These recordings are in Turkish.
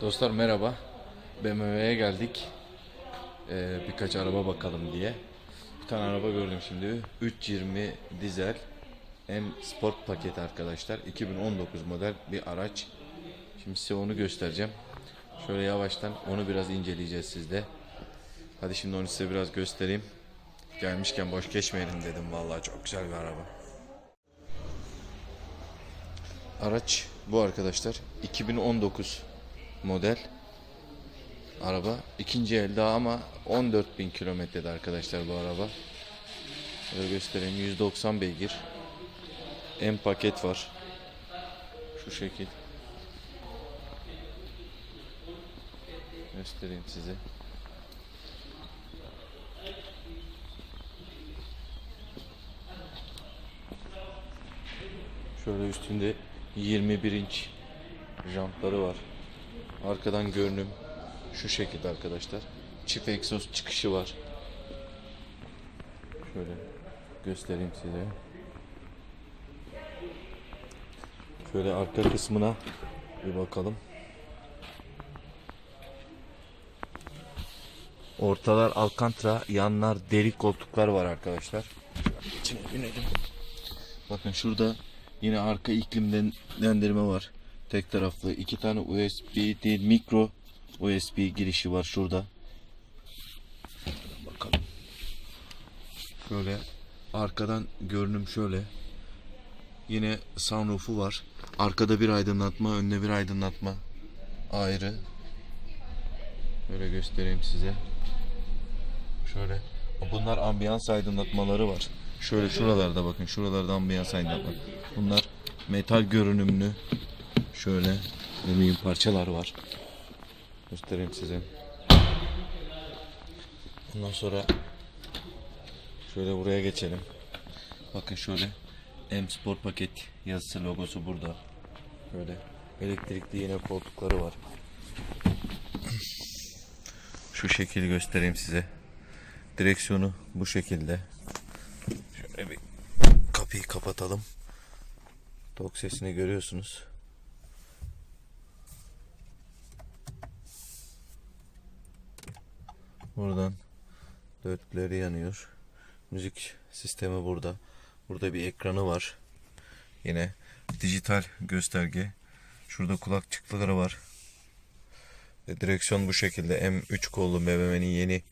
Dostlar merhaba. BMW'ye geldik. Ee, birkaç araba bakalım diye. Bir tane araba gördüm şimdi. 320 dizel. M Sport paket arkadaşlar. 2019 model bir araç. Şimdi size onu göstereceğim. Şöyle yavaştan onu biraz inceleyeceğiz sizde. Hadi şimdi onu size biraz göstereyim. Gelmişken boş geçmeyelim dedim. Vallahi çok güzel bir araba. Araç bu arkadaşlar. 2019 model araba. ikinci el daha ama 14.000 kilometrede arkadaşlar bu araba. Böyle göstereyim 190 beygir. M paket var. Şu şekil. Göstereyim size. Şöyle üstünde 21 inç jantları var. Arkadan görünüm şu şekilde arkadaşlar. Çift egzoz çıkışı var. Şöyle göstereyim size. Şöyle arka kısmına bir bakalım. Ortalar alcantara, yanlar deri koltuklar var arkadaşlar. İçine binelim. Bakın şurada yine arka iklimlendirme var. Tek taraflı iki tane USB değil mikro USB girişi var şurada. Bakalım. Şöyle arkadan görünüm şöyle. Yine sunroof'u var. Arkada bir aydınlatma, önde bir aydınlatma ayrı. Böyle göstereyim size. Şöyle. Bunlar ambiyans aydınlatmaları var. Şöyle şuralarda bakın. Şuralarda ambiyans aydınlatma. Bunlar metal görünümlü. Şöyle alüminyum parçalar var. Göstereyim size. Ondan sonra şöyle buraya geçelim. Bakın şöyle M Sport paket yazısı logosu burada. Böyle elektrikli yine koltukları var. Şu şekil göstereyim size. Direksiyonu bu şekilde. Şöyle bir kapıyı kapatalım. Tok sesini görüyorsunuz. Buradan dörtleri yanıyor. Müzik sistemi burada. Burada bir ekranı var. Yine dijital gösterge. Şurada kulakçıkları var. Direksiyon bu şekilde. M3 kollu BMW'nin yeni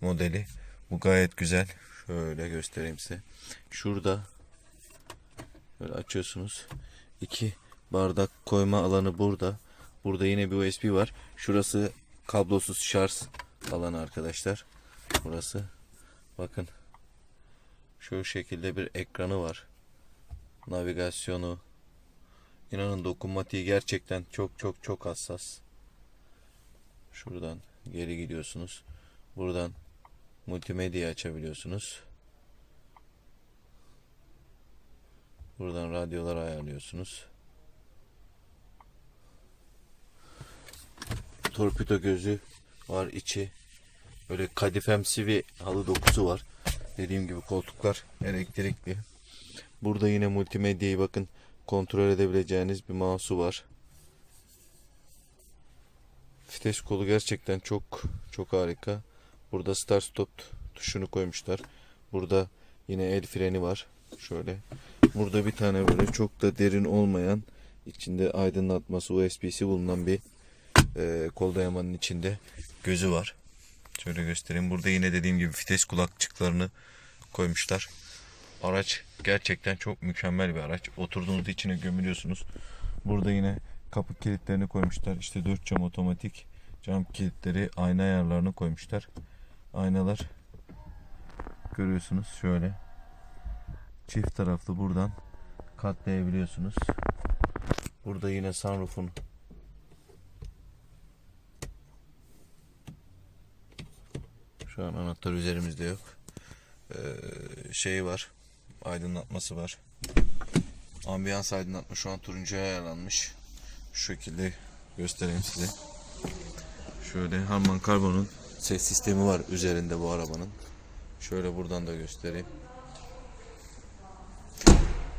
modeli. Bu gayet güzel. Şöyle göstereyim size. Şurada böyle açıyorsunuz. İki bardak koyma alanı burada. Burada yine bir USB var. Şurası kablosuz şarj alanı arkadaşlar. Burası. Bakın. Şu şekilde bir ekranı var. Navigasyonu. İnanın dokunmatiği gerçekten çok çok çok hassas. Şuradan geri gidiyorsunuz. Buradan multimedya açabiliyorsunuz. Buradan radyolar ayarlıyorsunuz. Torpido gözü var içi. Böyle kadifemsi bir halı dokusu var. Dediğim gibi koltuklar elektrikli. Burada yine multimedyayı bakın kontrol edebileceğiniz bir mouse'u var. Vites kolu gerçekten çok çok harika. Burada start stop tuşunu koymuşlar. Burada yine el freni var. Şöyle. Burada bir tane böyle çok da derin olmayan içinde aydınlatması USB'si bulunan bir e, kol içinde gözü var. Şöyle göstereyim. Burada yine dediğim gibi vites kulakçıklarını koymuşlar. Araç gerçekten çok mükemmel bir araç. Oturduğunuzda içine gömülüyorsunuz. Burada yine kapı kilitlerini koymuşlar. İşte dört cam otomatik cam kilitleri, ayna ayarlarını koymuşlar. Aynalar görüyorsunuz şöyle. Çift taraflı buradan katlayabiliyorsunuz. Burada yine sunroof'un Şu an anahtar üzerimizde yok. Ee, şeyi var. Aydınlatması var. Ambiyans aydınlatma şu an turuncuya ayarlanmış. Şu şekilde göstereyim size. Şöyle Harman Kardon'un ses sistemi var üzerinde bu arabanın. Şöyle buradan da göstereyim.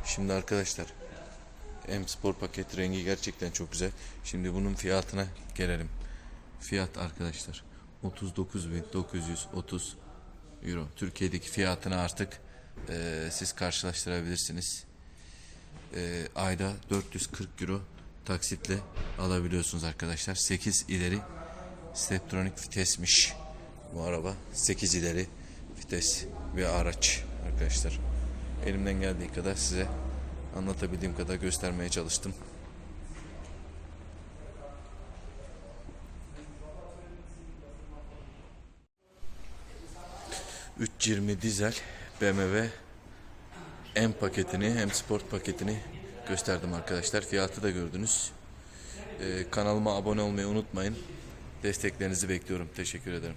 Şimdi arkadaşlar M Sport paket rengi gerçekten çok güzel. Şimdi bunun fiyatına gelelim. Fiyat arkadaşlar 39.930 Euro. Türkiye'deki fiyatını artık e, siz karşılaştırabilirsiniz. E, ayda 440 Euro taksitle alabiliyorsunuz arkadaşlar. 8 ileri Steptronic vitesmiş bu araba. 8 ileri vites bir araç arkadaşlar. Elimden geldiği kadar size anlatabildiğim kadar göstermeye çalıştım. ...320 dizel BMW M paketini hem sport paketini gösterdim arkadaşlar. Fiyatı da gördünüz. Ee, kanalıma abone olmayı unutmayın. Desteklerinizi bekliyorum. Teşekkür ederim.